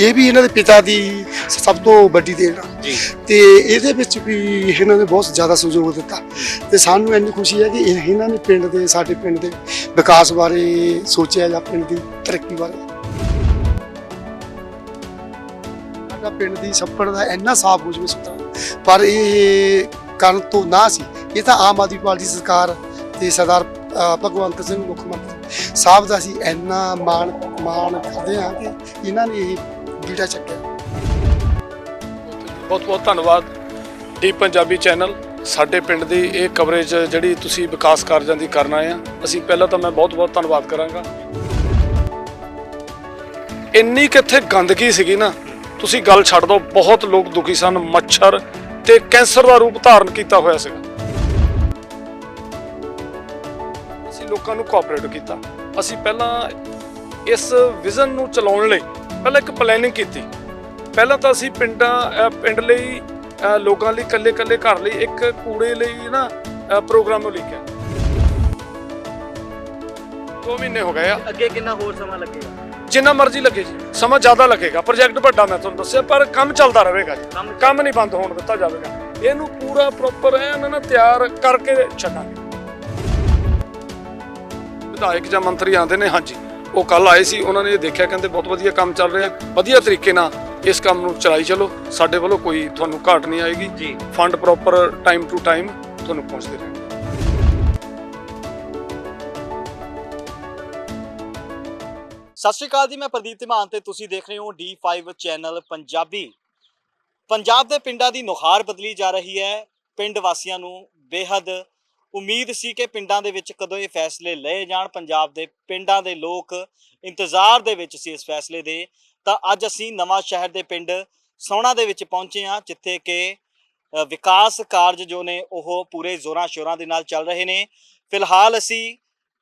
ਇਹ ਵੀ ਇਹਨਾਂ ਦੇ ਪਿਤਾ ਦੀ ਸਭ ਤੋਂ ਵੱਡੀ ਦੇਣ ਆ। ਜੀ। ਤੇ ਇਹਦੇ ਵਿੱਚ ਵੀ ਇਹਨਾਂ ਨੇ ਬਹੁਤ ਜ਼ਿਆਦਾ ਸਹਿਯੋਗ ਦਿੱਤਾ। ਤੇ ਸਾਨੂੰ ਇੰਨੀ ਖੁਸ਼ੀ ਹੈ ਕਿ ਇਹ- ਇਹਨਾਂ ਨੇ ਪਿੰਡ ਦੇ ਸਾਡੇ ਪਿੰਡ ਦੇ ਵਿਕਾਸ ਬਾਰੇ ਸੋਚਿਆ ਜਾਂ ਪਿੰਡ ਦੀ ਤਰੱਕੀ ਬਾਰੇ। ਸਾਡਾ ਪਿੰਡ ਦੀ ਛੱਪੜ ਦਾ ਇੰਨਾ ਸਾਫ਼ ਹੋ ਜਵੇ ਸੁਥਰਾ ਪਰ ਇਹ ਕਰਨ ਤੋਂ ਨਾ ਸੀ। ਇਹ ਤਾਂ ਆਮ ਆਦਮੀ ਪਾਰਟੀ ਸਰਕਾਰ ਤੇ ਸਰਦਾਰ ਭਗਵੰਤ ਸਿੰਘ ਮੁੱਖ ਮੰਤਰੀ ਸਾਹਿਬ ਦਾ ਸੀ ਇੰਨਾ ਮਾਣ ਮਾਣ ਕਰਦੇ ਹਾਂ ਕਿ ਇਹਨਾਂ ਨੇ ਇਹ ਬੀੜਾ ਚੱਕਿਆ। ਬਹੁਤ ਬਹੁਤ ਧੰਨਵਾਦ ਡੀ ਪੰਜਾਬੀ ਚੈਨਲ। ਸਾਡੇ ਪਿੰਡ ਦੀ ਇਹ ਕਵਰੇਜ ਜਿਹੜੀ ਤੁਸੀਂ ਵਿਕਾਸ ਕਾਰਜਾਂ ਦੀ ਕਰਨਾ ਆਏ ਆ, ਅਸੀਂ ਪਹਿਲਾਂ ਤਾਂ ਮੈਂ ਬਹੁਤ ਬਹੁਤ ਧੰਨਵਾਦ ਕਰਾਂਗਾ। ਇੰਨੀ ਕਿੱਥੇ ਗੰਦਗੀ ਸੀਗੀ ਨਾ, ਤੁਸੀਂ ਗੱਲ ਛੱਡ ਦਿਓ, ਬਹੁਤ ਲੋਕ ਦੁਖੀ ਸਨ, ਮੱਛਰ ਤੇ ਕੈਂਸਰ ਦਾ ਰੂਪ ਧਾਰਨ ਕੀਤਾ ਹੋਇਆ ਸੀਗਾ। ਅਸੀਂ ਲੋਕਾਂ ਨੂੰ ਕੋਆਪਰੇਟ ਕੀਤਾ। ਅਸੀਂ ਪਹਿਲਾਂ ਇਸ ਵਿਜ਼ਨ ਨੂੰ ਚਲਾਉਣ ਲਈ ਪਹਿਲਾਂ ਇੱਕ ਪਲੈਨਿੰਗ ਕੀਤੀ। ਪਹਿਲਾਂ ਤਾਂ ਅਸੀਂ ਪਿੰਡਾਂ ਪਿੰਡ ਲਈ ਲੋਕਾਂ ਲਈ ਕੱਲੇ ਕੱਲੇ ਘਰ ਲਈ ਇੱਕ ਕੂੜੇ ਲਈ ਨਾ ਪ੍ਰੋਗਰਾਮ ਲਿਖਿਆ। ਦੋ ਮਹੀਨੇ ਹੋ ਗਏ ਆ। ਅੱਗੇ ਕਿੰਨਾ ਹੋਰ ਸਮਾਂ ਲੱਗੇਗਾ? ਜਿੰਨਾ ਮਰਜ਼ੀ ਲੱਗੇ ਜੀ। ਸਮਾਂ ਜ਼ਿਆਦਾ ਲੱਗੇਗਾ। ਪ੍ਰੋਜੈਕਟ ਵੱਡਾ ਮੈਂ ਤੁਹਾਨੂੰ ਦੱਸਿਆ ਪਰ ਕੰਮ ਚੱਲਦਾ ਰਹੇਗਾ ਜੀ। ਕੰਮ ਕੰਮ ਨਹੀਂ ਬੰਦ ਹੋਣ ਦਿੱਤਾ ਜਾਵੇਗਾ। ਇਹਨੂੰ ਪੂਰਾ ਪ੍ਰੋਪਰ ਐਨ ਨਾ ਤਿਆਰ ਕਰਕੇ ਛੱਡਾਂਗੇ। ਵਿਧਾਇਕ ਜਾਂ ਮੰਤਰੀ ਆਉਂਦੇ ਨੇ ਹਾਂਜੀ। ਉਹ ਕੱਲ ਆਏ ਸੀ ਉਹਨਾਂ ਨੇ ਇਹ ਦੇਖਿਆ ਕਹਿੰਦੇ ਬਹੁਤ ਵਧੀਆ ਕੰਮ ਚੱਲ ਰਿਹਾ ਵਧੀਆ ਤਰੀਕੇ ਨਾਲ ਇਸ ਕੰਮ ਨੂੰ ਚਲਾਈ ਚਲੋ ਸਾਡੇ ਵੱਲੋਂ ਕੋਈ ਤੁਹਾਨੂੰ ਘਾਟ ਨਹੀਂ ਆਏਗੀ। ਜੀ। Fund proper time to time ਤੁਹਾਨੂੰ ਪਹੁੰਚਦੇ ਰਹਿਣਗੇ। ਸਤਿ ਸ਼੍ਰੀ ਅਕਾਲ ਜੀ ਮੈਂ ਪ੍ਰਦੀਪ ਧੀਮਾਨ ਤੇ ਤੁਸੀਂ ਦੇਖ ਰਹੇ ਹੋ D5 ਚੈਨਲ ਪੰਜਾਬੀ। ਪੰਜਾਬ ਦੇ ਪਿੰਡਾਂ ਦੀ ਨੁਹਾਰ ਬਦਲੀ ਜਾ ਰਹੀ ਹੈ ਪਿੰਡ ਵਾਸੀਆਂ ਨੂੰ ਬੇਹੱਦ ਉਮੀਦ ਸੀ ਕਿ ਪਿੰਡਾਂ ਦੇ ਵਿੱਚ ਕਦੋਂ ਇਹ ਫੈਸਲੇ ਲਏ ਜਾਣ, ਪੰਜਾਬ ਦੇ ਪਿੰਡਾਂ ਦੇ ਲੋਕ ਇੰਤਜ਼ਾਰ ਦੇ ਵਿੱਚ ਸੀ ਇਸ ਫੈਸਲੇ ਦੇ, ਤਾਂ ਅੱਜ ਅਸੀਂ ਨਵਾਂ ਸ਼ਹਿਰ ਦੇ ਪਿੰਡ ਸੋਹਣਾ ਦੇ ਵਿੱਚ ਪਹੁੰਚੇ ਹਾਂ, ਜਿੱਥੇ ਕਿ ਵਿਕਾਸ ਕਾਰਜ ਜੋ ਨੇ ਉਹ ਪੂਰੇ ਜ਼ੋਰਾਂ ਸ਼ੋਰਾਂ ਦੇ ਨਾਲ ਚੱਲ ਰਹੇ ਨੇ। ਫਿਲਹਾਲ ਅਸੀਂ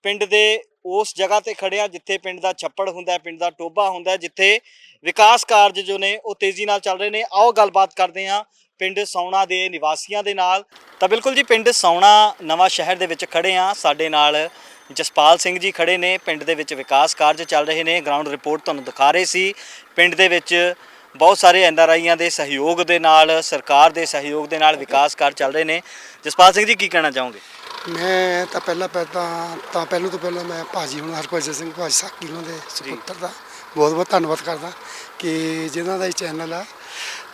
ਪਿੰਡ ਦੇ ਉਸ ਜਗ੍ਹਾ ਤੇ ਖੜੇ ਹਾਂ, ਜਿੱਥੇ ਪਿੰਡ ਦਾ ਛੱਪੜ ਹੁੰਦਾ ਹੈ, ਪਿੰਡ ਦਾ ਟੋਬਾ ਹੁੰਦਾ ਹੈ, ਜਿੱਥੇ ਵਿਕਾਸ ਕਾਰਜ ਜੋ ਨੇ ਉਹ ਤੇਜ਼ੀ ਨਾਲ ਚੱਲ ਰਹੇ ਨੇ। ਆਓ ਗੱਲਬਾਤ ਕਰਦੇ ਹਾਂ ਪਿੰਡ ਸੌਣਾ ਦੇ ਨਿਵਾਸੀਆਂ ਦੇ ਨਾਲ। ਤਾਂ ਬਿਲਕੁਲ ਜੀ ਪਿੰਡ ਸੌਣਾ ਨਵਾਂ ਸ਼ਹਿਰ ਦੇ ਵਿੱਚ ਖੜੇ ਹਾਂ। ਸਾਡੇ ਨਾਲ ਜਸਪਾਲ ਸਿੰਘ ਜੀ ਖੜੇ ਨੇ। ਪਿੰਡ ਦੇ ਵਿੱਚ ਵਿਕਾਸ ਕਾਰਜ ਚੱਲ ਰਹੇ ਨੇ। ਗਰਾਊਂਡ ਰਿਪੋਰਟ ਤੁਹਾਨੂੰ ਦਿਖਾ ਰਹੇ ਸੀ। ਪਿੰਡ ਦੇ ਵਿੱਚ ਬਹੁਤ ਸਾਰੇ ਐਨਆਰਆਈਆਂ ਦੇ ਸਹਿਯੋਗ ਦੇ ਨਾਲ ਸਰਕਾਰ ਦੇ ਸਹਿਯੋਗ ਦੇ ਨਾਲ ਵਿਕਾਸ ਕਾਰਜ ਚੱਲ ਰਹੇ ਨੇ। ਜਸਪਾਲ ਸਿੰਘ ਜੀ ਕੀ ਕਹਿਣਾ ਚਾਹੋਗੇ? ਮੈਂ ਤਾਂ ਪਹਿਲਾਂ ਪਹਿਲਾਂ ਤਾਂ ਪਹਿਲਾਂ ਤੋਂ ਪਹਿਲਾਂ ਮੈਂ ਭਾਜੀ ਹੁਣ ਹਰਭਜਨ ਸਿੰਘ ਭਾਜੀ ਸਾਕੀ ਉਹਨਾਂ ਦੇ ਸੁਪੁੱਤਰ ਦਾ। ਬਹੁਤ ਬਹੁਤ ਧੰਨਵਾਦ ਕਰਦਾ ਕਿ ਜਿਨ੍ਹਾਂ ਦਾ ਇਹ ਚੈਨਲ ਆ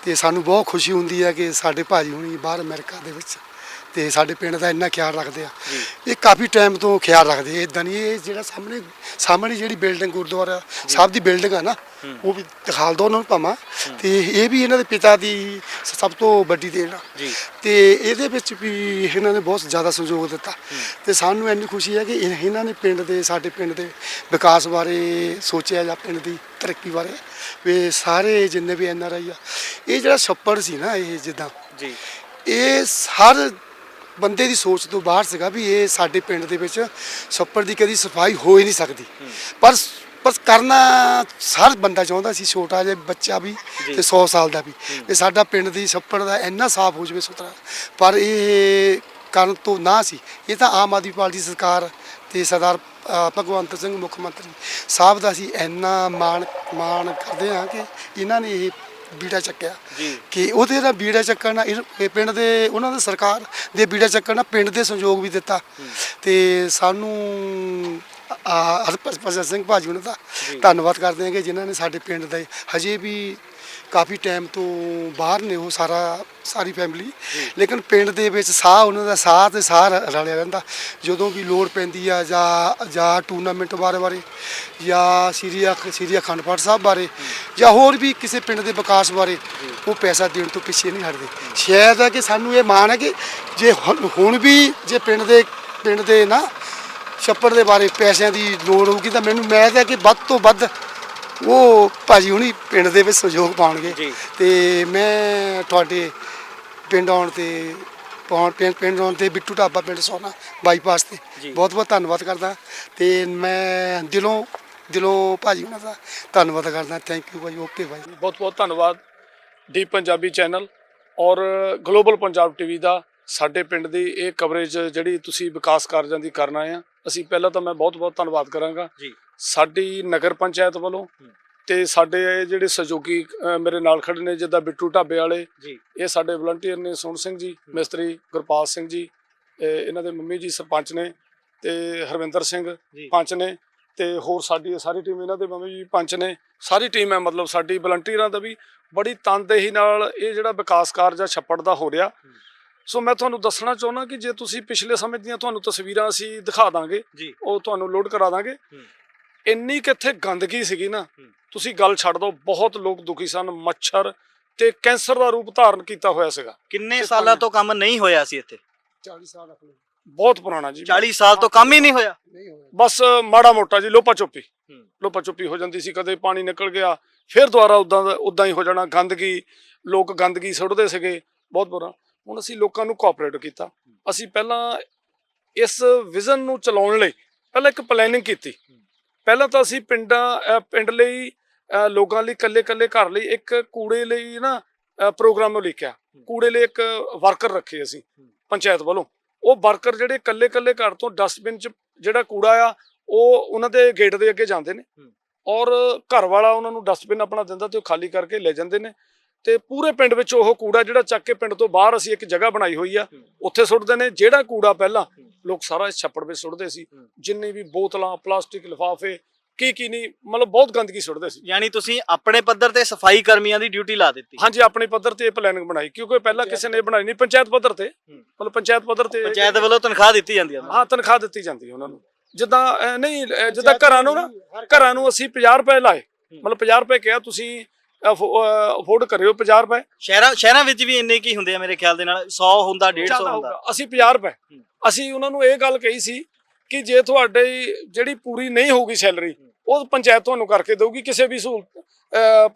ਤੇ ਸਾਨੂੰ ਬਹੁਤ ਖੁਸ਼ੀ ਹੁੰਦੀ ਹੈ ਕਿ ਸਾਡੇ ਭਾਜੀ ਹੁਣੀ ਬਾਹਰ ਅਮਰੀਕਾ ਦੇ ਵਿੱਚ ਤੇ ਸਾਡੇ ਪਿੰਡ ਦਾ ਇੰਨਾ ਖਿਆਲ ਰੱਖਦੇ ਆ। ਇਹ ਕਾਫੀ ਟਾਈਮ ਤੋਂ ਖਿਆਲ ਰੱਖਦੇ ਇਦਾਂ ਨਹੀਂ ਇਹ ਜਿਹੜਾ ਸਾਹਮਣੇ ਸਾਹਮਣੇ ਜਿਹੜੀ ਬਿਲਡਿੰਗ ਗੁਰਦੁਆਰਾ ਸਾਹਿਬ ਦੀ ਬਿਲਡਿੰਗ ਆ ਨਾ ਉਹ ਵੀ ਦਿਖਾ ਦੋ ਉਹਨਾਂ ਨੂੰ ਭਾਵਾਂ। ਤੇ ਇਹ ਵੀ ਇਹਨਾਂ ਦੇ ਪਿਤਾ ਦੀ ਸਭ ਤੋਂ ਵੱਡੀ ਦੇਣ ਆ। ਤੇ ਇਹਦੇ ਵਿੱਚ ਵੀ ਇਹਨਾਂ ਨੇ ਬਹੁਤ ਜ਼ਿਆਦਾ ਸਹਿਯੋਗ ਦਿੱਤਾ। ਤੇ ਸਾਨੂੰ ਇੰਨੀ ਖੁਸ਼ੀ ਹੈ ਕਿ ਇਹ- ਇਹਨਾਂ ਨੇ ਪਿੰਡ ਦੇ ਸਾਡੇ ਪਿੰਡ ਦੇ ਵਿਕਾਸ ਬਾਰੇ ਸੋਚਿਆ ਜਾਂ ਪਿੰਡ ਦੀ ਤਰੱਕੀ ਬਾਰੇ। ਵੀ ਸਾਰੇ ਜਿੰਨੇ ਵੀ ਐਨ ਆਰ ਆਈ ਆ ਇਹ ਜਿਹੜਾ ਛੱਪੜ ਸੀ ਨਾ ਇਹ ਜਿੱਦਾਂ ਜੀ। ਇਹ ਹਰ ਬੰਦੇ ਦੀ ਸੋਚ ਤੋਂ ਬਾਹਰ ਸੀਗਾ ਵੀ ਇਹ ਸਾਡੇ ਪਿੰਡ ਦੇ ਵਿੱਚ ਛੱਪੜ ਦੀ ਕਦੀ ਸਫ਼ਾਈ ਹੋ ਹੀ ਨਹੀਂ ਸਕਦੀ। ਪਰ ਪਰ ਕਰਨਾ ਹਰ ਬੰਦਾ ਚਾਹੁੰਦਾ ਸੀ ਛੋਟਾ ਜਿਹਾ ਬੱਚਾ ਵੀ। ਤੇ 100 ਸਾਲ ਦਾ ਵੀ। ਵੀ ਸਾਡਾ ਪਿੰਡ ਦੀ ਛੱਪੜ ਦਾ ਇੰਨਾ ਸਾਫ਼ ਹੋ ਜਵੇ ਸੁਥਰਾ। ਪਰ ਇਹ ਕਰਨ ਤੋਂ ਨਾ ਸੀ। ਇਹ ਤਾਂ ਆਮ ਆਦਮੀ ਪਾਰਟੀ ਸਰਕਾਰ ਤੇ ਸਰਦਾਰ ਭਗਵੰਤ ਸਿੰਘ ਮੁੱਖ ਮੰਤਰੀ ਸਾਹਿਬ ਦਾ ਸੀ ਇੰਨਾ ਮਾਣ ਮਾਣ ਕਰਦੇ ਹਾਂ ਕਿ ਇਹਨਾਂ ਨੇ ਇਹ ਬੀੜਾ ਚੱਕਿਆ। ਕਿ ਉਹਦੇ ਦਾ ਬੀੜਾ ਚੱਕਣ ਨਾਲ ਇਹ- ਪਿੰਡ ਦੇ ਉਹਨਾਂ ਦੇ ਸਰਕਾਰ ਦੇ ਬੀੜਾ ਚੱਕਣ ਨਾਲ ਪਿੰਡ ਦੇ ਸੰਯੋਗ ਵੀ ਦਿੱਤਾ। ਤੇ ਸਾਨੂੰ ਹਰਪ੍ਰਸਤ ਸਿੰਘ ਭਾਜੀ ਉਹਨਾਂ ਦਾ। ਧੰਨਵਾਦ ਕਰਦੇ ਹਾਂ ਕਿ ਜਿਨ੍ਹਾਂ ਨੇ ਸਾਡੇ ਪਿੰਡ ਦੇ ਹਜੇ ਵੀ ਕਾਫੀ ਟਾਈਮ ਤੋਂ ਬਾਹਰ ਨੇ ਉਹ ਸਾਰਾ ਸਾਰੀ ਫੈਮਿਲੀ ਲੇਕਿਨ ਪਿੰਡ ਦੇ ਵਿੱਚ ਸਾਹ ਉਹਨਾਂ ਦਾ ਸਾਹ ਤੇ ਸਾਹ ਰਲਿਆ ਰਹਿੰਦਾ। ਜਦੋਂ ਵੀ ਲੋੜ ਪੈਂਦੀ ਆ ਜਾਂ ਜਾਂ ਟੂਰਨਾਮੈਂਟ ਬਾਰੇ ਬਾਰੇ ਜਾਂ ਸ੍ਰੀ ਅਖ ਸ੍ਰੀ ਅਖੰਡ ਪਾਠ ਸਾਹਿਬ ਬਾਰੇ ਜਾਂ ਹੋਰ ਵੀ ਕਿਸੇ ਪਿੰਡ ਦੇ ਵਿਕਾਸ ਬਾਰੇ ਉਹ ਪੈਸਾ ਦੇਣ ਤੋਂ ਪਿੱਛੇ ਨਹੀਂ ਹਟਦੇ। ਸ਼ਾਇਦ ਹੈ ਕਿ ਸਾਨੂੰ ਇਹ ਮਾਣ ਹੈ ਕਿ ਜੇ ਹੁਣ ਵੀ ਜੇ ਪਿੰਡ ਦੇ ਪਿੰਡ ਦੇ ਨਾ ਛੱਪੜ ਦੇ ਬਾਰੇ ਪੈਸਿਆਂ ਦੀ ਲੋੜ ਹੋਊਗੀ ਤਾਂ ਮੈਨੂੰ ਮੈਂ ਤਾਂ ਕਿ ਵੱਧ ਤੋਂ ਵੱਧ ਉਹ ਭਾਜੀ ਹੁਣੀ ਪਿੰਡ ਦੇ ਵਿੱਚ ਸਹਿਯੋਗ ਪਾਉਣਗੇ। ਜੀ। ਤੇ ਮੈਂ ਤੁਹਾਡੇ ਪਿੰਡ ਆਉਣ ਤੇ ਪਹੁੰਚ ਪਿੰਡ ਪਿੰਡ ਆਉਣ ਤੇ ਬਿੱਟੂ ਢਾਬਾ ਪਿੰਡ ਸੋਨਾ ਬਾਈਪਾਸ ਤੇ। ਜੀ। ਬਹੁਤ ਬਹੁਤ ਧੰਨਵਾਦ ਕਰਦਾ। ਤੇ ਮੈਂ ਦਿਲੋਂ ਦਿਲੋਂ ਭਾਜੀ ਉਹਨਾਂ ਦਾ ਧੰਨਵਾਦ ਕਰਦਾ। ਥੈਂਕ ਯੂ ਭਾਈ ਓਕੇ ਭਾਈ ਬਹੁਤ ਬਹੁਤ ਧੰਨਵਾਦ। ਡੀ ਪੰਜਾਬੀ ਚੈਨਲ ਔਰ ਗਲੋਬਲ ਪੰਜਾਬ ਟੀਵੀ ਦਾ ਸਾਡੇ ਪਿੰਡ ਦੀ ਇਹ ਕਵਰੇਜ ਜਿਹੜੀ ਤੁਸੀਂ ਵਿਕਾਸ ਕਾਰਜਾਂ ਦੀ ਕਰਨ ਆ ਅਸੀਂ ਪਹਿਲਾਂ ਤਾਂ ਮੈਂ ਬਹੁਤ ਬਹੁਤ ਧੰਨਵਾਦ ਕਰਾਂਗਾ। ਜੀ। ਸਾਡੀ ਨਗਰ ਪੰਚਾਇਤ ਵੱਲੋਂ ਤੇ ਸਾਡੇ ਜਿਹੜੇ ਸਹਿਯੋਗੀ ਮੇਰੇ ਨਾਲ ਖੜੇ ਨੇ ਜਿੱਦਾਂ ਬਿੱਟੂ ਢਾਬੇ ਵਾਲੇ ਜੀ। ਇਹ ਸਾਡੇ ਵਲੰਟੀਅਰ ਨੇ ਸੋਹਣ ਸਿੰਘ ਜੀ ਮਿਸਤਰੀ ਗੁਰਪਾਲ ਸਿੰਘ ਜੀ ਇਹ ਇਹਨਾਂ ਦੇ ਮੰਮੀ ਜੀ ਸਰਪੰਚ ਨੇ ਤੇ ਹਰਵਿੰਦਰ ਸਿੰਘ ਪੰਚ ਨੇ ਤੇ ਹੋਰ ਸਾਡੀ ਸਾਰੀ ਟੀਮ ਇਹਨਾਂ ਦੇ ਮੰਮੀ ਜੀ ਪੰਚ ਨੇ ਸਾਰੀ ਟੀਮ ਹੈ ਮਤਲਬ ਸਾਡੀ ਵਲੰਟੀਅਰਾਂ ਦਾ ਵੀ ਬੜੀ ਤਨਦੇਹੀ ਨਾਲ ਇਹ ਜਿਹੜਾ ਵਿਕਾਸ ਕਾਰਜ ਆ ਛੱਪੜ ਦਾ ਹੋ ਰਿਹਾ। ਸੋ ਮੈਂ ਤੁਹਾਨੂੰ ਦੱਸਣਾ ਚਾਹੁੰਦਾ ਕਿ ਜੇ ਤੁਸੀਂ ਪਿਛਲੇ ਸਮੇਂ ਦੀਆਂ ਤੁਹਾਨੂੰ ਤਸਵੀਰਾਂ ਅਸੀਂ ਦਿਖਾ ਦਾਂਗੇ ਉਹ ਤੁਹਾਨੂੰ ਲੋਡ ਕਰਾ ਦਾਂਗੇ। ਇੰਨੀ ਕਿੱਥੇ ਗੰਦਗੀ ਸੀਗੀ ਨਾ। ਤੁਸੀਂ ਗੱਲ ਛੱਡ ਦਿਓ ਬਹੁਤ ਲੋਕ ਦੁਖੀ ਸਨ ਮੱਛਰ ਤੇ ਕੈਂਸਰ ਦਾ ਰੂਪ ਧਾਰਨ ਕੀਤਾ ਹੋਇਆ ਸੀਗਾ। ਕਿੰਨੇ ਸਾਲਾਂ ਤੋਂ ਕੰਮ ਨਹੀਂ ਹੋਇਆ ਸੀ ਇੱਥੇ? 40 ਸਾਲ ਆਪਣੇ। ਬਹੁਤ ਪੁਰਾਣਾ ਜੀ। 40 ਸਾਲ ਤੋਂ ਕੰਮ ਹੀ ਨਹੀਂ ਹੋਇਆ? ਨਹੀਂ ਹੋਇਆ। ਬਸ ਮਾੜਾ ਮੋਟਾ ਜੀ ਲੋਪਾ ਚੁੱਪੀ। ਲੋਪਾ ਚੁੱਪੀ ਹੋ ਜਾਂਦੀ ਸੀ ਕਦੇ ਪਾਣੀ ਨਿਕਲ ਗਿਆ ਫਿਰ ਦੁਬਾਰਾ ਉਦਾਂ ਦਾ ਉਦਾਂ ਹੀ ਹੋ ਜਾਣਾ ਗੰਦਗੀ ਲੋਕ ਗੰਦਗੀ ਸੁੱਟਦੇ ਸੀਗੇ ਬਹੁਤ ਬੁਰਾ। ਹੁਣ ਅਸੀਂ ਲੋਕਾਂ ਨੂੰ ਕੋਆਪਰੇਟ ਕੀਤਾ। ਅਸੀਂ ਪਹਿਲਾਂ ਇਸ ਵਿਜ਼ਨ ਨੂੰ ਚਲਾਉਣ ਲਈ ਪਹਿਲਾਂ ਇੱਕ ਪਲੈਨਿੰਗ ਕੀਤੀ। ਪਹਿਲਾਂ ਤਾਂ ਅਸੀਂ ਪਿੰਡਾਂ ਪਿੰਡ ਲਈ ਲੋਕਾਂ ਲਈ ਕੱਲੇ ਕੱਲੇ ਘਰ ਲਈ ਇੱਕ ਕੂੜੇ ਲਈ ਨਾ ਪ੍ਰੋਗਰਾਮ ਲਿਖਿਆ ਕੂੜੇ ਲਈ ਇੱਕ ਵਰਕਰ ਰੱਖੇ ਅਸੀਂ ਪੰਚਾਇਤ ਵੱਲੋਂ। ਉਹ ਵਰਕਰ ਜਿਹੜੇ ਕੱਲੇ ਕੱਲੇ ਘਰ ਤੋਂ ਡਸਟਬਿਨ 'ਚ ਜਿਹੜਾ ਕੂੜਾ ਆ ਉਹ ਉਹਨਾਂ ਦੇ ਗੇਟ ਦੇ ਅੱਗੇ ਜਾਂਦੇ ਨੇ। ਔਰ ਘਰ ਵਾਲਾ ਉਹਨਾਂ ਨੂੰ ਡਸਟਬਿਨ ਆਪਣਾ ਦਿੰਦਾ ਤੇ ਉਹ ਖਾਲੀ ਕਰਕੇ ਲੈ ਜਾਂਦੇ ਨੇ। ਤੇ ਪੂਰੇ ਪਿੰਡ ਵਿੱਚ ਉਹ ਕੂੜਾ ਜਿਹੜਾ ਚੱਕ ਕੇ ਪਿੰਡ ਤੋਂ ਬਾਹਰ ਅਸੀਂ ਇੱਕ ਜਗ੍ਹਾ ਬਣਾਈ ਹੋਈ ਆ। ਉੱਥੇ ਸੁੱਟਦੇ ਨੇ। ਜਿਹੜਾ ਕੂੜਾ ਪਹਿਲਾਂ। ਲੋਕ ਸਾਰਾ ਇਸ ਛੱਪੜ ਵਿੱਚ ਸੁੱਟਦੇ ਸੀ। ਜਿੰਨੇ ਵੀ ਬੋਤਲਾਂ ਪਲਾਸਟਿਕ ਲਿਫਾਫੇ ਕੀ ਕੀ ਨਹੀਂ ਮਤਲਬ ਬਹੁਤ ਗੰਦਗੀ ਸੁੱਟਦੇ ਸੀ। ਯਾਨੀ ਤੁਸੀਂ ਆਪਣੇ ਪੱਧਰ ਤੇ ਸਫ਼ਾਈ ਕਰਮੀਆਂ ਦੀ ਡਿਊਟੀ ਲਾ ਦਿੱਤੀ। ਹਾਂਜੀ ਆਪਣੇ ਪੱਧਰ ਤੇ ਇਹ ਪਲੈਨਿੰਗ ਬਣਾਈ। ਕਿਉਂਕਿ ਪਹਿਲਾਂ ਕਿਸੇ ਨੇ ਬਣਾਈ ਨਹੀਂ। ਪੰਚਾਇਤ ਪੱਧਰ ਤੇ। ਮਤਲਬ ਪੰਚਾਇਤ ਪੱਧਰ ਤੇ ਪੰਚਾਇਤ ਵੱਲੋਂ ਤਨਖਾਹ ਦਿੱਤੀ ਜਾਂਦੀ ਹੈ ਹਾਂ ਤਨਖਾਹ ਦਿੱਤੀ ਜਾਂਦੀ ਹੈ ਉਹਨਾਂ ਨੂੰ। ਜਿੱਦਾਂ ਨਹੀਂ ਜਿੱਦਾਂ ਘਰਾਂ ਨੂੰ ਨਾ ਘਰਾਂ ਨੂੰ ਅਸੀਂ 50 ਰੁਪਏ ਲਾਏ। ਮਤਲਬ 50 ਰੁਪਏ ਕਿਹਾ ਤੁਸੀਂ ਅਫੋਰਡ ਕਰਿਓ 50 ਰੁਪਏ। ਸ਼ਹਿਰਾਂ ਸ਼ਹਿਰਾਂ ਵਿੱਚ ਵੀ ਇੰਨੇ ਕੀ ਹੁੰਦੇ ਆ ਮੇਰੇ ਖਿਆਲ ਦੇ ਨਾਲ? 100 ਹੁੰਦਾ 150 ਜ਼ਿਆਦਾ ਹੁੰਦਾ। ਅਸੀਂ 50 ਰੁਪਏ। ਅਸੀਂ ਉਹਨਾਂ ਨੂੰ ਇਹ ਗੱਲ ਕਹੀ ਸੀ ਕਿ ਜੇ ਤੁਹਾਡੇ ਜਿਹੜੀ ਪੂਰੀ ਨਹੀਂ ਹੋਊਗੀ ਸੈਲਰੀ ਉਹ ਪੰਚਾਇਤ ਤੁਹਾਨੂੰ ਕਰਕੇ ਦੇਊਗੀ ਕਿਸੇ ਵੀ ਸਹੂਲਤ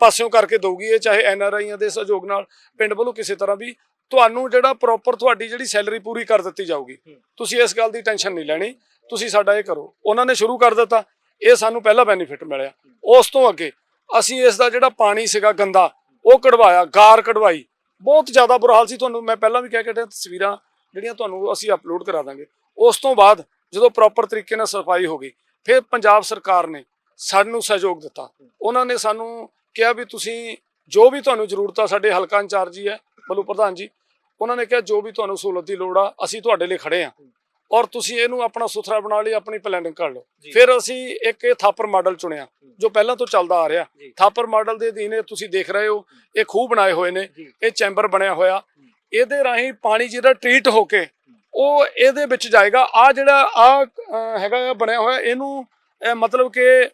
ਪਾਸਿਓਂ ਕਰਕੇ ਦੇਊਗੀ ਇਹ ਚਾਹੇ ਐਨ ਆਰ ਆਈਆਂ ਦੇ ਸਹਿਯੋਗ ਨਾਲ ਪਿੰਡ ਵੱਲੋਂ ਕਿਸੇ ਤਰ੍ਹਾਂ ਵੀ। ਤੁਹਾਨੂੰ ਜਿਹੜਾ ਪ੍ਰੋਪਰ ਤੁਹਾਡੀ ਜਿਹੜੀ ਸੈਲਰੀ ਪੂਰੀ ਕਰ ਦਿੱਤੀ ਜਾਊਗੀ। ਤੁਸੀਂ ਇਸ ਗੱਲ ਦੀ ਟੈਨਸ਼ਨ ਨਹੀਂ ਲੈਣੀ। ਤੁਸੀਂ ਸਾਡਾ ਇਹ ਕਰੋ। ਉਹਨਾਂ ਨੇ ਸ਼ੁਰੂ ਕਰ ਦਿੱਤਾ। ਇਹ ਸਾਨੂੰ ਪਹਿਲਾ ਬੈਨੀਫਿਟ ਮਿਲਿਆ। ਉਸ ਤੋਂ ਅੱਗੇ ਅਸੀਂ ਇਸ ਦਾ ਜਿਹੜਾ ਪਾਣੀ ਸੀਗਾ ਗੰਦਾ, ਉਹ ਕਢਵਾਇਆ, ਗਾਰ ਕਢਵਾਈ। ਬਹੁਤ ਜ਼ਿਆਦਾ ਬੁਰਾ ਹਾਲ ਸੀ ਤੁਹਾਨੂੰ, ਮੈਂ ਪਹਿਲਾਂ ਵੀ ਕਹਿ ਕੇ ਹਟਿਆ, ਤਸਵੀਰਾਂ ਜਿਹੜੀਆਂ ਤੁਹਾਨੂੰ ਅਸੀਂ ਅਪਲੋਡ ਕਰਾ ਦਾਂਗੇ। ਉਸ ਤੋਂ ਬਾਅਦ ਜਦੋਂ ਪ੍ਰੋਪਰ ਤਰੀਕੇ ਨਾਲ ਸਫ਼ਾਈ ਹੋ ਗਈ, ਫਿਰ ਪੰਜਾਬ ਸਰਕਾਰ ਨੇ ਸਾਨੂੰ ਸਹਿਯੋਗ ਦਿੱਤਾ। ਉਹਨਾਂ ਨੇ ਸਾਨੂੰ ਕਿਹਾ ਵੀ ਤੁਸੀਂ ਜੋ ਵੀ ਤੁਹਾਨੂੰ ਜ਼ਰੂਰਤ ਆ, ਸਾਡੇ ਹਲਕਾ ਇੰਚਾਰਜ ਹੀ ਹੈ, ਬਲੂ ਪ੍ਰਧਾਨ ਜੀ, ਉਹਨਾਂ ਨੇ ਕਿਹਾ ਜੋ ਵੀ ਤੁਹਾਨੂੰ ਸਹੂਲਤ ਦੀ ਲੋੜ ਆ, ਅਸੀਂ ਤੁਹਾਡੇ ਲਈ ਖੜੇ ਆ। ਔਰ ਤੁਸੀਂ ਇਹਨੂੰ ਆਪਣਾ ਸੁਥਰਾ ਬਣਾ ਲਈ ਆਪਣੀ ਪਲੈਨਿੰਗ ਕਰ ਲਓ। ਫਿਰ ਅਸੀਂ ਇੱਕ ਇਹ ਥਾਪਰ ਮਾਡਲ ਚੁਣਿਆ ਜੋ ਪਹਿਲਾਂ ਤੋਂ ਚੱਲਦਾ ਆ ਰਿਹਾ। ਥਾਪਰ ਮਾਡਲ ਦੇ ਅਧੀਨ ਤੁਸੀਂ ਦੇਖ ਰਹੇ ਹੋ ਇਹ ਖੂਹ ਬਣਾਏ ਹੋਏ ਨੇ। ਇਹ ਚੈਂਬਰ ਬਣਿਆ ਹੋਇਆ। ਇਹਦੇ ਰਾਹੀਂ ਪਾਣੀ ਜਿਹੜਾ ਟ੍ਰੀਟ ਹੋ ਕੇ ਉਹ ਇਹਦੇ ਵਿੱਚ ਜਾਏਗਾ। ਆ ਜਿਹੜਾ ਆ ਹੈਗਾ ਬਣਿਆ ਹੋਇਆ ਇਹਨੂੰ ਮਤਲਬ ਕਿ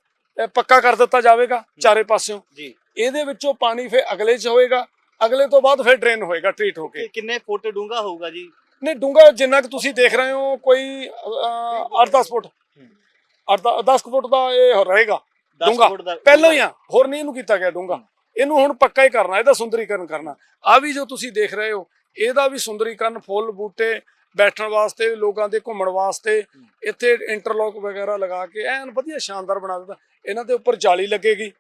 ਪੱਕਾ ਕਰ ਦਿੱਤਾ ਜਾਵੇਗਾ ਚਾਰੇ ਪਾਸਿਓਂ। ਜੀ। ਇਹਦੇ ਵਿੱਚੋਂ ਪਾਣੀ ਫਿਰ ਅਗਲੇ 'ਚ ਹੋਏਗਾ ਅਗਲੇ ਤੋਂ ਬਾਅਦ ਫਿਰ ਡਰੇਨ ਹੋਏਗਾ ਟ੍ਰੀਟ ਹੋ ਕੇ ਕਿੰਨੇ ਫੁੱਟ ਡੂੰਘਾ ਹੋਊਗਾ ਜੀ? ਨਹੀਂ ਡੂੰਗਾ ਜਿੰਨਾ ਕਿ ਤੁਸੀਂ ਦੇਖ ਰਹੇ ਹੋ ਕੋਈ 8-10 ਫੁੱਟ। 8-10 ਫੁੱਟ ਦਾ ਇਹ ਰਹੇਗਾ 10 ਦਾ ਪਹਿਲਾਂ ਹੀ ਆ ਹੋਰ ਨਹੀਂ ਇਹਨੂੰ ਕੀਤਾ ਗਿਆ ਡੂੰਗਾ ਇਹਨੂੰ ਹੁਣ ਪੱਕਾ ਹੀ ਕਰਨਾ ਇਹਦਾ ਸੁੰਦਰੀਕਰਨ ਕਰਨਾ। ਆ ਵੀ ਜੋ ਤੁਸੀਂ ਦੇਖ ਰਹੇ ਹੋ ਇਹਦਾ ਵੀ ਸੁੰਦਰੀਕਰਨ ਫੁੱਲ ਬੂਟੇ ਬੈਠਣ ਵਾਸਤੇ ਲੋਕਾਂ ਦੇ ਘੁੰਮਣ ਵਾਸਤੇ ਇੱਥੇ ਇੰਟਰਲੌਕ ਵਗੈਰਾ ਲਗਾ ਕੇ ਐਨ ਵਧੀਆ ਸ਼ਾਨਦਾਰ ਬਣਾ ਦਿੱਤਾ। ਇਹਨਾਂ ਦੇ ਉੱਪਰ ਜਾਲੀ ਲੱਗੇਗੀ।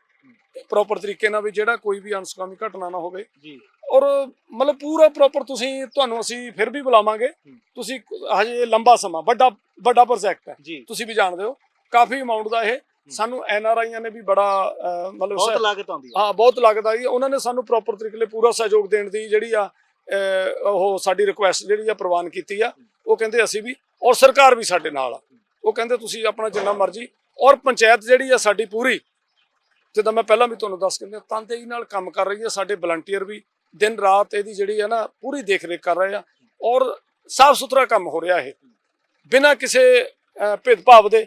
ਪ੍ਰੋਪਰ ਤਰੀਕੇ ਨਾਲ ਵੀ ਜਿਹੜਾ ਕੋਈ ਵੀ ਅਨਸਕਾਮੀ ਘਟਨਾ ਨਾ ਹੋਵੇ। ਜੀ। ਔਰ ਮਤਲਬ ਪੂਰਾ ਪ੍ਰੋਪਰ ਤੁਸੀਂ ਤੁਹਾਨੂੰ ਅਸੀਂ ਫਿਰ ਵੀ ਬੁਲਾਵਾਂਗੇ। ਤੁਸੀਂ ਹਜੇ ਲੰਬਾ ਸਮਾਂ ਵੱਡਾ ਵੱਡਾ ਪ੍ਰੋਜੈਕਟ ਹੈ। ਤੁਸੀਂ ਵੀ ਜਾਣਦੇ ਹੋ ਕਾਫੀ ਅਮਾਉਂਟ ਦਾ ਇਹ। ਸਾਨੂੰ ਐਨ ਆਰ ਆਈਆਂ ਨੇ ਵੀ ਬੜਾ ਮਤਲਬ ਬਹੁਤ ਲਾਗਤ ਆਉਂਦੀ ਹੈ। ਹਾਂ ਬਹੁਤ ਲੱਗਦਾ ਜੀ ਉਹਨਾਂ ਨੇ ਸਾਨੂੰ ਪ੍ਰੋਪਰ ਤਰੀਕੇ ਨਾਲ ਪੂਰਾ ਸਹਿਯੋਗ ਦੇਣ ਦੀ ਜਿਹੜੀ ਆ ਉਹ ਸਾਡੀ ਰਿਕੁਐਸਟ ਜਿਹੜੀ ਆ ਪ੍ਰਵਾਨ ਕੀਤੀ ਆ ਉਹ ਕਹਿੰਦੇ ਅਸੀਂ ਵੀ ਔਰ ਸਰਕਾਰ ਵੀ ਸਾਡੇ ਨਾਲ ਆ। ਉਹ ਕਹਿੰਦੇ ਤੁਸੀਂ ਆਪਣਾ ਜਿੰਨਾ ਮਰਜ਼ੀ ਔਰ ਪੰਚਾਇਤ ਜਿਹੜੀ ਆ ਸਾਡੀ ਪੂਰੀ ਜਿੱਦਾਂ ਮੈਂ ਪਹਿਲਾਂ ਵੀ ਤੁਹਾਨੂੰ ਦੱਸ ਕੇ ਤਨਦੇਹੀ ਨਾਲ ਕੰਮ ਕਰ ਰਹੀ ਹੈ ਸਾਡੇ ਵਲੰਟੀਅਰ ਵੀ ਦਿਨ ਰਾਤ ਇਹਦੀ ਜਿਹੜੀ ਹੈ ਨਾ ਪੂਰੀ ਦੇਖ ਰੇਖ ਕਰ ਰਹੇ ਆ ਔਰ ਸਾਫ਼ ਸੁਥਰਾ ਕੰਮ ਹੋ ਰਿਹਾ ਇਹ। ਬਿਨਾਂ ਕਿਸੇ ਭੇਦਭਾਵ ਦੇ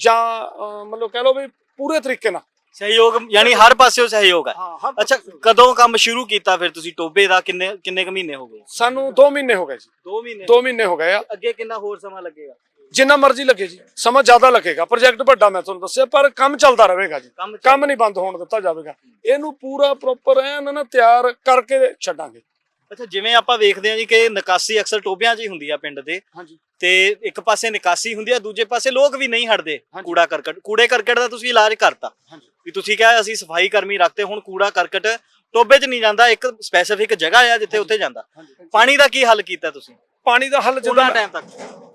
ਜਾਂ ਮਤਲਬ ਕਹਿ ਲਓ ਵੀ ਪੂਰੇ ਤਰੀਕੇ ਨਾਲ। ਸਹਿਯੋਗ ਯਾਨੀ ਹਰ ਪਾਸਿਓਂ ਸਹਿਯੋਗ ਹੈ। ਹਾਂ ਅੱਛਾ ਕਦੋਂ ਕੰਮ ਸ਼ੁਰੂ ਕੀਤਾ ਫਿਰ ਤੁਸੀਂ? ਟੋਬੇ ਦਾ ਕਿੰਨੇ ਕਿੰਨੇ ਕੁ ਮਹੀਨੇ ਹੋ ਗਏ? ਸਾਨੂੰ 2 ਮਹੀਨੇ ਹੋ ਗਏ ਜੀ। 2 ਮਹੀਨੇ। 2 ਮਹੀਨੇ ਹੋ ਗਏ ਆ। ਅੱਗੇ ਕਿੰਨਾ ਹੋਰ ਸਮਾਂ ਲੱਗੇਗਾ? ਜਿੰਨਾ ਮਰਜ਼ੀ ਲੱਗੇ ਜੀ ਸਮਾਂ ਜ਼ਿਆਦਾ ਲੱਗੇਗਾ। ਪ੍ਰੋਜੈਕਟ ਵੱਡਾ ਮੈਂ ਤੁਹਾਨੂੰ ਦੱਸਿਆ ਪਰ ਕੰਮ ਚੱਲਦਾ ਰਹੇਗਾ ਜੀ। ਕੰਮ ਨਹੀਂ ਬੰਦ ਹੋਣ ਦਿੱਤਾ ਜਾਵੇਗਾ। ਇਹਨੂੰ ਪੂਰਾ ਪ੍ਰੋਪਰ ਐਨ ਨਾ ਤਿਆਰ ਕਰਕੇ ਛੱਡਾਂਗੇ। ਅੱਛਾ ਜਿਵੇਂ ਆਪਾਂ ਵੇਖਦੇ ਹਾਂ ਜੀ ਕਿ ਨਿਕਾਸੀ ਅਕਸਰ ਟੋਬਿਆਂ 'ਚ ਹੀ ਹੁੰਦੀ ਆ ਪਿੰਡ ਦੇ। ਹਾਂਜੀ। ਤੇ ਇੱਕ ਪਾਸੇ ਨਿਕਾਸੀ ਹੁੰਦੀ ਆ ਦੂਜੇ ਪਾਸੇ ਲੋਕ ਵੀ ਨਹੀਂ ਹਟਦੇ। ਕੂੜਾ ਕਰਕਟ। ਕੂੜੇ ਕਰਕਟ ਦਾ ਤੁਸੀਂ ਇਲਾਜ ਕਰਤਾ। ਹਾਂਜੀ। ਵੀ ਤੁਸੀਂ ਕਿਹਾ ਅਸੀਂ ਸਫ਼ਾਈ ਕਰਮੀ ਰੱਖਤੇ ਹੁਣ ਕੂੜਾ ਕਰਕਟ ਟੋਬੇ 'ਚ ਨਹੀਂ ਜਾਂਦਾ ਇੱਕ ਸਪੈਸੀਫਿਕ ਜਗ੍ਹਾ ਆ ਜਿੱਥੇ ਉੱਥੇ ਜਾਂਦਾ। ਪਾਣੀ ਦਾ ਕੀ ਹੱਲ ਕੀਤਾ ਤੁਸੀਂ? ਪਾਣੀ ਦਾ ਹੱਲ ਜਦੋਂ ਟਾਈਮ ਤੱਕ।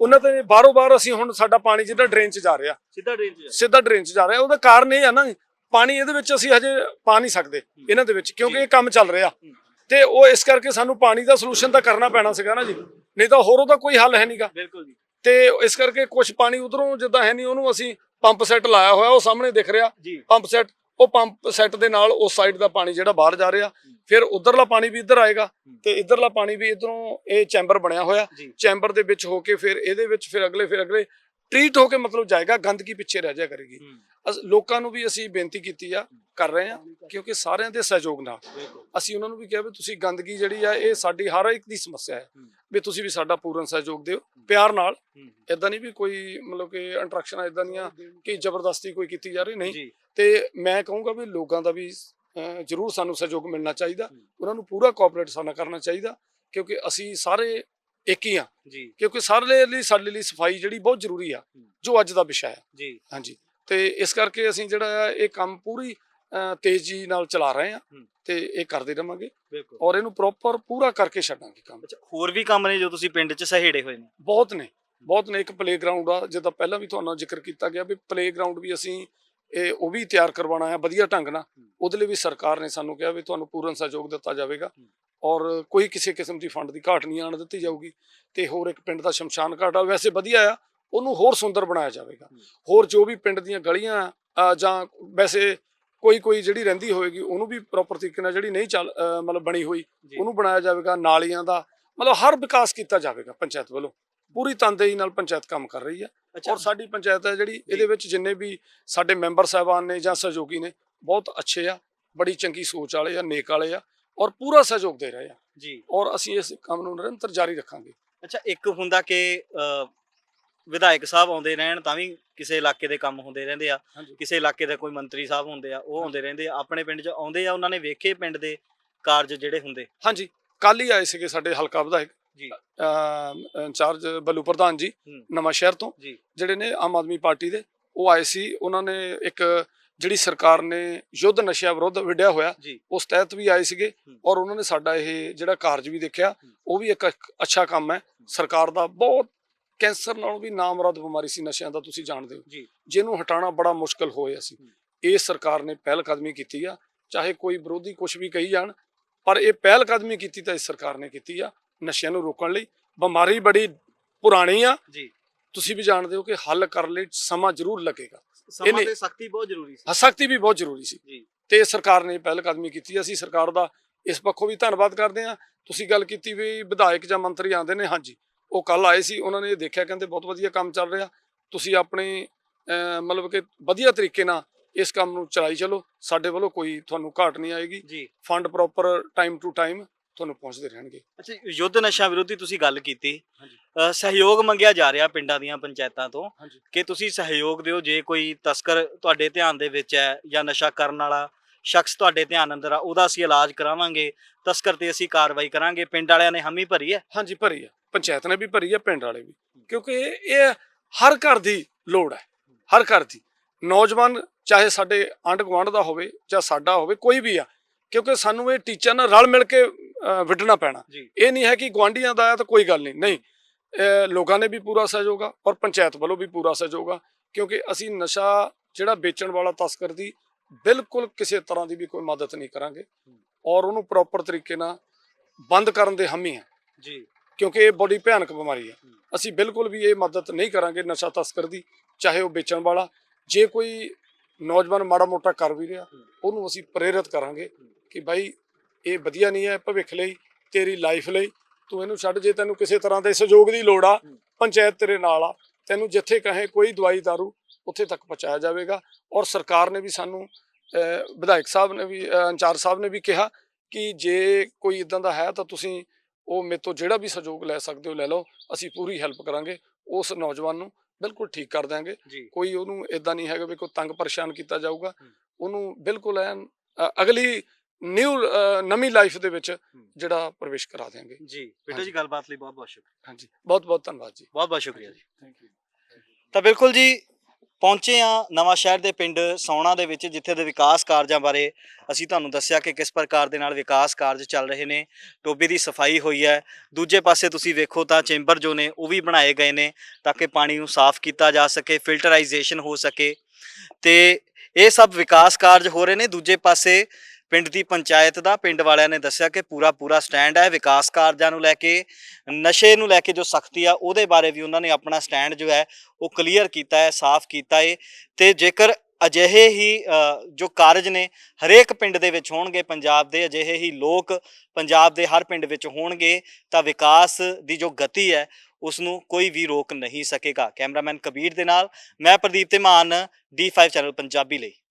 ਉਹਨਾਂ ਤੇ ਬਾਹਰੋਂ ਬਾਹਰ ਅਸੀਂ ਹੁਣ ਸਾਡਾ ਪਾਣੀ ਜਿਹੜਾ ਡਰੇਨ 'ਚ ਜਾ ਰਿਹਾ। ਸਿੱਧਾ ਡਰੇਨ 'ਚ ਸਿੱਧਾ ਡਰੇਨ 'ਚ ਜਾ ਰਿਹਾ। ਉਹਦਾ ਕਾਰਨ ਇਹ ਆ ਨਾ ਪਾਣੀ ਇਹਦੇ ਵਿੱਚ ਅਸੀਂ ਹਜੇ ਪਾ ਨਹੀਂ ਸਕਦੇ ਇਹਨਾਂ ਦੇ ਵਿੱਚ ਕਿਉਂਕਿ ਇਹ ਕੰਮ ਚੱਲ ਰਿਹਾ। ਤੇ ਉਹ ਇਸ ਕਰਕੇ ਸਾਨੂੰ ਪਾਣੀ ਦਾ ਸੋਲੂਸ਼ਨ ਤਾਂ ਕਰਨਾ ਪੈਣਾ ਸੀਗਾ ਨਾ ਜੀ। ਨਹੀਂ ਤਾਂ ਹੋਰ ਉਹਦਾ ਕੋਈ ਹੱਲ ਹੈ ਨਹੀਂਗਾ ਬਿਲਕੁਲ ਜੀ। ਤੇ ਇਸ ਕਰਕੇ ਕੁਝ ਪਾਣੀ ਉਧਰੋਂ ਜਿੱਦਾਂ ਹੈ ਨਹੀਂ ਉਹਨੂੰ ਅਸੀਂ ਪੰਪ ਸੈੱਟ ਲਾਇਆ ਹੋਇਆ ਉਹ ਸਾਹਮਣੇ ਦਿਖ ਰਿਹਾ। ਪੰਪ ਸੈੱਟ ਉਹ ਪੰਪ ਸੈੱਟ ਦੇ ਨਾਲ ਉਸ ਸਾਈਡ ਦਾ ਪਾਣੀ ਜਿਹੜਾ ਬਾਹਰ ਜਾ ਰਿਹਾ ਫਿਰ ਉਧਰਲਾ ਪਾਣੀ ਵੀ ਇੱਧਰ ਆਏਗਾ ਤੇ ਇਧਰਲਾ ਪਾਣੀ ਵੀ ਇਧਰੋਂ ਇਹ ਚੈਂਬਰ ਬਣਿਆ ਹੋਇਆ। ਚੈਂਬਰ ਦੇ ਵਿੱਚ ਹੋ ਕੇ ਫਿਰ ਇਹਦੇ ਵਿੱਚ ਫਿਰ ਅਗਲੇ ਫਿਰ ਅਗਲੇ ਟ੍ਰੀਟ ਹੋ ਕੇ ਮਤਲਬ ਜਾਏਗਾ ਗੰਦਗੀ ਪਿੱਛੇ ਰਹਿ ਜਾ ਕਰੇਗੀ। ਲੋਕਾਂ ਨੂੰ ਵੀ ਅਸੀਂ ਬੇਨਤੀ ਕੀਤੀ ਆ ਕਰ ਰਹੇ ਆ ਕਿਉਂਕਿ ਸਾਰਿਆਂ ਦੇ ਸਹਿਯੋਗ ਨਾਲ। ਅਸੀਂ ਉਹਨਾਂ ਨੂੰ ਵੀ ਕਿਹਾ ਵੀ ਤੁਸੀਂ ਗੰਦਗੀ ਜਿਹੜੀ ਆ ਇਹ ਸਾਡੀ ਹਰ ਇੱਕ ਦੀ ਸਮੱਸਿਆ ਹੈ। ਵੀ ਤੁਸੀਂ ਵੀ ਸਾਡਾ ਪੂਰਨ ਸਹਿਯੋਗ ਦਿਓ ਪਿਆਰ ਨਾਲ। ਇਦਾਂ ਨਹੀਂ ਵੀ ਕੋਈ ਮਤਲਬ ਕਿ ਇੰਟਰੈਕਸ਼ਨ ਇਦਾਂ ਦੀਆਂ ਕਿ ਜ਼ਬਰਦਸਤੀ ਕੋਈ ਕੀਤੀ ਜਾ ਰਹੀ ਨਹੀਂ। ਤੇ ਮੈਂ ਕਹੂੰਗਾ ਵੀ ਲੋਕਾਂ ਦਾ ਵੀ ਜ਼ਰੂਰ ਸਾਨੂੰ ਸਹਿਯੋਗ ਮਿਲਣਾ ਚਾਹੀਦਾ। ਉਹਨਾਂ ਨੂੰ ਪੂਰਾ ਕੋਆਪਰੇਟ ਸਾਨੂੰ ਕਰਨਾ ਚਾਹੀਦਾ ਕਿਉਂਕਿ ਅਸੀਂ ਸਾਰੇ ਇੱਕ ਹੀ ਆ ਜੀ। ਕਿਉਂਕਿ ਸਾਰੇ ਲਈ ਸਾਡੇ ਲਈ ਸਫ਼ਾਈ ਜਿਹੜੀ ਬਹੁਤ ਜ਼ਰੂਰੀ ਆ ਜੋ ਅੱਜ ਦਾ ਵਿਸ਼ਾ ਹੈ। ਜੀ। ਹਾਂਜੀ। ਤੇ ਇਸ ਕਰਕੇ ਅਸੀਂ ਜਿਹੜਾ ਆ ਇਹ ਕੰਮ ਪੂਰੀ ਤੇਜ਼ੀ ਨਾਲ ਚਲਾ ਰਹੇ ਆ। ਤੇ ਇਹ ਕਰਦੇ ਰਵਾਂਗੇ ਔਰ ਇਹਨੂੰ ਪ੍ਰੋਪਰ ਪੂਰਾ ਕਰਕੇ ਛੱਡਾਂਗੇ ਕੰਮ। ਅੱਛਾ ਹੋਰ ਵੀ ਕੰਮ ਨੇ ਜੋ ਤੁਸੀਂ ਪਿੰਡ 'ਚ ਸਹੇੜੇ ਹੋਏ ਨੇ? ਬਹੁਤ ਨੇ। ਬਹੁਤ ਨੇ। ਇੱਕ ਪਲੇਗਰਾਉਂਡ ਆ ਜਿੱਦਾਂ ਪਹਿਲਾਂ ਵੀ ਤੁਹਾਨੂੰ ਜ਼ਿਕਰ ਕੀਤਾ ਗਿਆ ਵੀ ਪਲੇਗਰਾਉਂਡ ਵੀ ਅਸੀਂ ਇਹ ਉਹ ਵੀ ਤਿਆਰ ਕਰਵਾਉਣਾ ਹੈ ਵਧੀਆ ਢੰਗ ਨਾਲ। ਉਹਦੇ ਲਈ ਵੀ ਸਰਕਾਰ ਨੇ ਸਾਨੂੰ ਕਿਹਾ ਵੀ ਤੁਹਾਨੂੰ ਪੂਰਨ ਸਹਿਯੋਗ ਦਿੱਤਾ ਜਾਵੇਗਾ ਔਰ ਕੋਈ ਕਿਸੇ ਕਿਸਮ ਦੀ ਫੰਡ ਦੀ ਘਾਟ ਨਹੀਂ ਆਣ ਦਿੱਤੀ ਜਾਊਗੀ ਤੇ ਹੋਰ ਇੱਕ ਪਿੰਡ ਦਾ ਸ਼ਮਸ਼ਾਨ ਘਾਟ ਆ ਵੈਸੇ ਵਧੀਆ ਆ ਉਹਨੂੰ ਹੋਰ ਸੁੰਦਰ ਬਣਾਇਆ ਜਾਵੇਗਾ। ਹੋਰ ਜੋ ਵੀ ਪਿੰਡ ਦੀਆਂ ਗਲੀਆਂ ਆ, ਜਾਂ ਵੈਸੇ ਕੋਈ ਕੋਈ ਜਿਹੜੀ ਰਹਿੰਦੀ ਹੋਏਗੀ ਉਹਨੂੰ ਵੀ ਪ੍ਰੋਪਰ ਤਰੀਕੇ ਨਾਲ ਜਿਹੜੀ ਨਹੀਂ ਚੱਲ ਮਤਲਬ ਬਣੀ ਹੋਈ। ਉਹਨੂੰ ਬਣਾਇਆ ਜਾਵੇਗਾ ਨਾਲੀਆਂ ਦਾ ਮਤਲਬ ਹਰ ਵਿਕਾਸ ਕੀਤਾ ਜਾਵੇਗਾ ਪੰਚਾਇਤ ਵੱਲੋਂ। ਪੂਰੀ ਤਨਦੇਹੀ ਨਾਲ ਪੰਚਾਇਤ ਕੰਮ ਕਰ ਰਹੀ ਹੈ। ਔਰ ਸਾਡੀ ਪੰਚਾਇਤ ਹੈ ਜਿਹੜੀ ਇਹਦੇ ਵਿੱਚ ਜਿੰਨੇ ਵੀ ਸਾਡੇ ਮੈਂਬਰ ਸਾਹਿਬਾਨ ਨੇ ਜਾਂ ਸਹਿਯੋਗੀ ਨੇ ਬਹੁਤ ਅੱਛੇ ਆ ਬੜੀ ਚੰਗੀ ਸੋਚ ਵਾਲੇ ਆ ਨੇਕ ਵਾਲੇ ਆ ਔਰ ਪੂਰਾ ਸਹਿਯੋਗ ਦੇ ਰਹੇ ਆ। ਜੀ। ਔਰ ਅਸੀਂ ਇਸ ਕੰਮ ਨੂੰ ਨਿਰੰਤਰ ਜਾਰੀ ਰੱਖਾਂਗੇ। ਅੱਛਾ ਇੱਕ ਹੁੰਦਾ ਕਿ ਵਿਧਾਇਕ ਸਾਹਿਬ ਆਉਂਦੇ ਰਹਿਣ ਤਾਂ ਵੀ ਕਿਸੇ ਇਲਾਕੇ ਦੇ ਕੰਮ ਹੁੰਦੇ ਰਹਿੰਦੇ ਆ। ਕਿਸੇ ਇਲਾਕੇ ਦੇ ਕੋਈ ਮੰਤਰੀ ਸਾਹਿਬ ਹੁੰਦੇ ਆ ਉਹ ਆਉਂਦੇ ਰਹਿੰਦੇ ਆ। ਆਪਣੇ ਪਿੰਡ 'ਚ ਆਉਂਦੇ ਆ ਉਹਨਾਂ ਨੇ ਵੇਖੇ ਪਿੰਡ ਦੇ ਕਾਰਜ ਜਿਹੜੇ ਹੁੰਦੇ? ਹਾਂਜੀ ਕੱਲ ਹੀ ਆਏ ਸੀਗੇ ਸਾਡੇ ਹਲਕਾ ਵਿਧਾਇਕ। ਜੀ। ਇੰਚਾਰਜ ਬੱਲੂ ਪ੍ਰਧਾਨ ਜੀ। ਨਵਾਂ ਸ਼ਹਿਰ ਤੋਂ ਜਿਹੜੇ ਨੇ ਆਮ ਆਦਮੀ ਪਾਰਟੀ ਦੇ ਉਹ ਆਏ ਸੀ। ਉਹਨਾਂ ਨੇ ਇੱਕ ਜਿਹੜੀ ਸਰਕਾਰ ਨੇ ਯੁੱਧ ਨਸ਼ਿਆਂ ਵਿਰੁੱਧ ਵਿੱਢਿਆ ਹੋਇਆ ਉਸ ਤਹਿਤ ਵੀ ਆਏ ਸੀਗੇ। ਔਰ ਉਹਨਾਂ ਨੇ ਸਾਡਾ ਇਹ ਜਿਹੜਾ ਕਾਰਜ ਵੀ ਦੇਖਿਆ। ਉਹ ਵੀ ਇੱਕ ਅੱਛਾ ਕੰਮ ਹੈ। ਸਰਕਾਰ ਦਾ ਬਹੁਤ ਕੈਂਸਰ ਨਾਲੋਂ ਵੀ ਨਾਮਰਦ ਬਿਮਾਰੀ ਸੀ ਨਸ਼ਿਆਂ ਦਾ ਤੁਸੀਂ ਜਾਣਦੇ ਹੋ। ਜਿਹਨੂੰ ਹਟਾਉਣਾ ਬੜਾ ਮੁਸ਼ਕਲ ਹੋਇਆ ਸੀ। ਇਹ ਸਰਕਾਰ ਨੇ ਪਹਿਲ ਕਦਮੀ ਕੀਤੀ ਆ। ਚਾਹੇ ਕੋਈ ਵਿਰੋਧੀ ਕੁਝ ਵੀ ਕਹੀ ਜਾਣ ਪਰ ਇਹ ਪਹਿਲ ਕਦਮੀ ਕੀਤੀ ਤਾਂ ਇਸ ਸਰਕਾਰ ਨੇ ਕੀਤੀ ਆ। ਨਸ਼ਿਆਂ ਨੂੰ ਰੋਕਣ ਲਈ। ਬਿਮਾਰੀ ਬੜੀ ਪੁਰਾਣੀ ਆ। ਜੀ। ਤੁਸੀਂ ਵੀ ਜਾਣਦੇ ਹੋ ਕਿ ਹੱਲ ਕਰਨ ਲਈ ਸਮਾਂ ਜ਼ਰੂਰ ਲੱਗੇਗਾ। ਸਮਾਂ ਤੇ ਸਖਤੀ ਬਹੁਤ ਜ਼ਰੂਰੀ ਸੀ। ਸਖਤੀ ਵੀ ਬਹੁਤ ਜ਼ਰੂਰੀ ਸੀ। ਜੀ। ਤੇ ਸਰਕਾਰ ਨੇ ਪਹਿਲ ਕਦਮੀ ਕੀਤੀ। ਅਸੀਂ ਸਰਕਾਰ ਦਾ ਇਸ ਪੱਖੋਂ ਵੀ ਧੰਨਵਾਦ ਕਰਦੇ ਹਾਂ। ਤੁਸੀਂ ਗੱਲ ਕੀਤੀ ਵੀ ਵਿਧਾਇਕ ਜਾਂ ਮੰਤਰੀ ਆਉਂਦੇ ਨੇ ਹਾਂਜੀ। ਉਹ ਕੱਲ ਆਏ ਸੀ। ਉਹਨਾਂ ਨੇ ਇਹ ਦੇਖਿਆ ਕਹਿੰਦੇ ਬਹੁਤ ਵਧੀਆ ਕੰਮ ਚੱਲ ਰਿਹਾ। ਤੁਸੀਂ ਆਪਣੇ ਮਤਲਬ ਕਿ ਵਧੀਆ ਤਰੀਕੇ ਨਾਲ ਇਸ ਕੰਮ ਨੂੰ ਚਲਾਈ ਚਲੋ। ਸਾਡੇ ਵੱਲੋਂ ਕੋਈ ਤੁਹਾਨੂੰ ਘਾਟ ਨਹੀਂ ਆਏਗੀ। Fund proper time to time ਤੁਹਾਨੂੰ ਪਹੁੰਚਦੇ ਰਹਿਣਗੇ। ਅੱਛਾ ਯੁੱਧ ਨਸ਼ਾ ਵਿਰੋਧੀ ਤੁਸੀਂ ਗੱਲ ਕੀਤੀ। ਹਾਂਜੀ। ਅ, ਸਹਿਯੋਗ ਮੰਗਿਆ ਜਾ ਰਿਹਾ ਪਿੰਡਾਂ ਦੀਆਂ ਪੰਚਾਇਤਾਂ ਤੋਂ। ਹਾਂਜੀ। ਕਿ ਤੁਸੀਂ ਸਹਿਯੋਗ ਦਿਓ ਜੇ ਕੋਈ ਤਸਕਰ ਤੁਹਾਡੇ ਧਿਆਨ ਦੇ ਵਿੱਚ ਹੈ ਜਾਂ ਨਸ਼ਾ ਕਰਨ ਵਾਲਾ ਸ਼ਖਸ ਤੁਹਾਡੇ ਧਿਆਨ ਅੰਦਰ ਆ ਉਹਦਾ ਅਸੀਂ ਇਲਾਜ ਕਰਾਵਾਂਗੇ। ਤਸਕਰ ਤੇ ਅਸੀਂ ਕਾਰਵਾਈ ਕਰਾਂਗੇ। ਪਿੰਡ ਵਾਲਿਆਂ ਨੇ ਹਾਮੀ ਭਰੀ ਹੈ? ਹਾਂਜੀ ਭਰੀ ਆ ਪੰਚਾਇਤ ਨੇ ਵੀ ਭਰੀ ਆ ਪਿੰਡ ਵਾਲੇ ਵੀ। ਕਿਉਂਕਿ ਇਹ- ਇਹ ਹਰ ਘਰ ਦੀ ਲੋੜ ਹੈ। ਹਰ ਘਰ ਦੀ। ਨੌਜਵਾਨ ਚਾਹੇ ਸਾਡੇ ਆਂਢ ਗੁਆਂਢ ਦਾ ਹੋਵੇ ਜਾਂ ਸਾਡਾ ਹੋਵੇ ਕੋਈ ਵੀ ਆ। ਕਿਉਂਕਿ ਸਾਨੂੰ ਇਹ ਟੀਚਰ ਨਾਲ ਰਲ ਮਿਲ ਕੇ ਵਿੱਢਣਾ ਪੈਣਾ। ਇਹ ਨਹੀਂ ਹੈ ਕਿ ਗੁਆਂਢੀਆਂ ਦਾ ਆ ਤਾਂ ਕੋਈ ਗੱਲ ਨਹੀਂ। ਨਹੀਂ ਲੋਕਾਂ ਨੇ ਵੀ ਪੂਰਾ ਸਹਿਯੋਗ ਆ ਔਰ ਪੰਚਾਇਤ ਵੱਲੋਂ ਵੀ ਪੂਰਾ ਸਹਿਯੋਗ ਆ ਕਿਉਂਕਿ ਅਸੀਂ ਨਸ਼ਾ ਜਿਹੜਾ ਵੇਚਣ ਵਾਲਾ ਤਸਕਰ ਦੀ ਬਿਲਕੁਲ ਕਿਸੇ ਤਰ੍ਹਾਂ ਦੀ ਵੀ ਕੋਈ ਮਦਦ ਨਹੀਂ ਕਰਾਂਗੇ ਔਰ ਉਹਨੂੰ ਪ੍ਰੋਪਰ ਤਰੀਕੇ ਨਾਲ ਬੰਦ ਕਰਨ ਦੇ ਹਮੀ ਆ ਜੀ। ਕਿਉਂਕਿ ਇਹ ਬੜੀ ਭਿਆਨਕ ਬਿਮਾਰੀ ਹੈ। ਅਸੀਂ ਬਿਲਕੁਲ ਵੀ ਇਹ ਮਦਦ ਨਹੀਂ ਕਰਾਂਗੇ ਨਸ਼ਾ ਤਸਕਰ ਦੀ ਚਾਹੇ ਉਹ ਵੇਚਣ ਵਾਲਾ ਜੇ ਕੋਈ ਨੌਜਵਾਨ ਮਾੜਾ ਮੋਟਾ ਕਰ ਵੀ ਰਿਹਾ ਉਹਨੂੰ ਅਸੀਂ ਪ੍ਰੇਰਿਤ ਕਰਾਂਗੇ ਕਿ ਭਾਈ ਇਹ ਵਧੀਆ ਨਹੀਂ ਹੈ ਭਵਿੱਖ ਲਈ ਤੇਰੀ ਲਾਈਫ ਲਈ। ਤੂੰ ਇਹਨੂੰ ਛੱਡ ਜੇ ਤੈਨੂੰ ਕਿਸੇ ਤਰ੍ਹਾਂ ਦੇ ਸਹਿਯੋਗ ਦੀ ਲੋੜ ਆ ਪੰਚਾਇਤ ਤੇਰੇ ਨਾਲ ਆ ਤੈਨੂੰ ਜਿੱਥੇ ਕਹੇ ਕੋਈ ਦਵਾਈ ਦਾਰੂ ਉੱਥੇ ਤੱਕ ਪਹੁੰਚਾਇਆ ਜਾਵੇਗਾ। ਔਰ ਸਰਕਾਰ ਨੇ ਵੀ ਸਾਨੂੰ ਵਿਧਾਇਕ ਸਾਹਿਬ ਨੇ ਵੀ ਅਹ, ਇੰਚਾਰਜ ਸਾਹਿਬ ਨੇ ਵੀ ਕਿਹਾ ਕਿ ਜੇ ਕੋਈ ਇਦਾਂ ਦਾ ਹੈ ਤਾਂ ਤੁਸੀਂ ਉਹ ਮੇਰੇ ਤੋਂ ਜਿਹੜਾ ਵੀ ਸਹਿਯੋਗ ਲੈ ਸਕਦੇ ਹੋ ਲੈ ਲਓ ਅਸੀਂ ਪੂਰੀ ਹੈਲਪ ਕਰਾਂਗੇ ਉਸ ਨੌਜਵਾਨ ਨੂੰ ਬਿਲਕੁਲ ਠੀਕ ਕਰ ਦਿਆਂਗੇ। ਜੀ। ਕੋਈ ਉਹਨੂੰ ਇਦਾਂ ਨਹੀਂ ਹੈਗਾ ਵੀ ਕੋਈ ਤੰਗ ਪਰੇਸ਼ਾਨ ਕੀਤਾ ਜਾਊਗਾ। ਉਹਨੂੰ ਬਿਲਕੁਲ ਐਨ ਅਗਲੀ ਨਿਊ ਨਵੀਂ ਲਾਈਫ ਦੇ ਵਿੱਚ ਜਿਹੜਾ ਪ੍ਰਵੇਸ਼ ਕਰਾ ਦਿਆਂਗੇ। ਜੀ ਬੇਟਾ। ਜੀ ਗੱਲਬਾਤ ਲਈ ਬਹੁਤ ਬਹੁਤ ਸ਼ੁਕਰੀਆ। ਹਾਂਜੀ ਬਹੁਤ ਬਹੁਤ ਧੰਨਵਾਦ ਜੀ। ਬਹੁਤ ਬਹੁਤ ਸ਼ੁਕਰੀਆ ਜੀ। ਥੈਂਕ ਯੂ ਤਾਂ ਬਿਲਕੁਲ ਜੀ ਪਹੁੰਚੇ ਆ ਨਵਾਂ ਸ਼ਹਿਰ ਦੇ ਪਿੰਡ ਸੌਣਾ ਦੇ ਵਿੱਚ ਜਿੱਥੇ ਦੇ ਵਿਕਾਸ ਕਾਰਜਾਂ ਬਾਰੇ ਅਸੀਂ ਤੁਹਾਨੂੰ ਦੱਸਿਆ ਕਿ ਕਿਸ ਪ੍ਰਕਾਰ ਦੇ ਨਾਲ ਵਿਕਾਸ ਕਾਰਜ ਚੱਲ ਰਹੇ ਨੇ। ਟੋਬੇ ਦੀ ਸਫ਼ਾਈ ਹੋਈ ਹੈ। ਦੂਜੇ ਪਾਸੇ ਤੁਸੀਂ ਵੇਖੋ ਤਾਂ ਚੈਂਬਰ ਜੋ ਨੇ ਉਹ ਵੀ ਬਣਾਏ ਗਏ ਨੇ ਤਾਂ ਕਿ ਪਾਣੀ ਨੂੰ ਸਾਫ਼ ਕੀਤਾ ਜਾ ਸਕੇ ਫਿਲਟਰਾਈਜੇਸ਼ਨ ਹੋ ਸਕੇ। ਤੇ ਇਹ ਸਭ ਵਿਕਾਸ ਕਾਰਜ ਹੋ ਰਹੇ ਨੇ। ਦੂਜੇ ਪਾਸੇ ਪਿੰਡ ਦੀ ਪੰਚਾਇਤ ਦਾ, ਪਿੰਡ ਵਾਲਿਆਂ ਨੇ ਦੱਸਿਆ ਕਿ ਪੂਰਾ ਪੂਰਾ ਸਟੈਂਡ ਹੈ, ਵਿਕਾਸ ਕਾਰਜਾਂ ਨੂੰ ਲੈ ਕੇ, ਨਸ਼ੇ ਨੂੰ ਲੈ ਕੇ ਜੋ ਸਖਤੀ ਆ, ਉਹਦੇ ਬਾਰੇ ਵੀ ਉਹਨਾਂ ਨੇ ਆਪਣਾ ਸਟੈਂਡ ਜੋ ਹੈ, ਉਹ ਕਲੀਅਰ ਕੀਤਾ ਹੈ, ਸਾਫ਼ ਕੀਤਾ ਹੈ ਤੇ ਜੇਕਰ ਅਜਿਹੇ ਹੀ ਜੋ ਕਾਰਜ ਨੇ, ਹਰੇਕ ਪਿੰਡ ਦੇ ਵਿੱਚ ਹੋਣਗੇ, ਪੰਜਾਬ ਦੇ ਅਜਿਹੇ ਹੀ ਲੋਕ ਪੰਜਾਬ ਦੇ ਹਰ ਪਿੰਡ ਵਿੱਚ ਹੋਣਗੇ, ਤਾਂ ਵਿਕਾਸ ਦੀ ਜੋ ਗਤੀ ਹੈ ਉਸ ਨੂੰ ਕੋਈ ਵੀ ਰੋਕ ਨਹੀਂ ਸਕੇਗਾ। ਕੈਮਰਾਮੈਨ ਕਬੀਰ ਦੇ ਨਾਲ, ਮੈਂ ਪ੍ਰਦੀਪ ਧਮਾਨ D5 ਚੈਨਲ ਪੰਜਾਬੀ ਲਈ।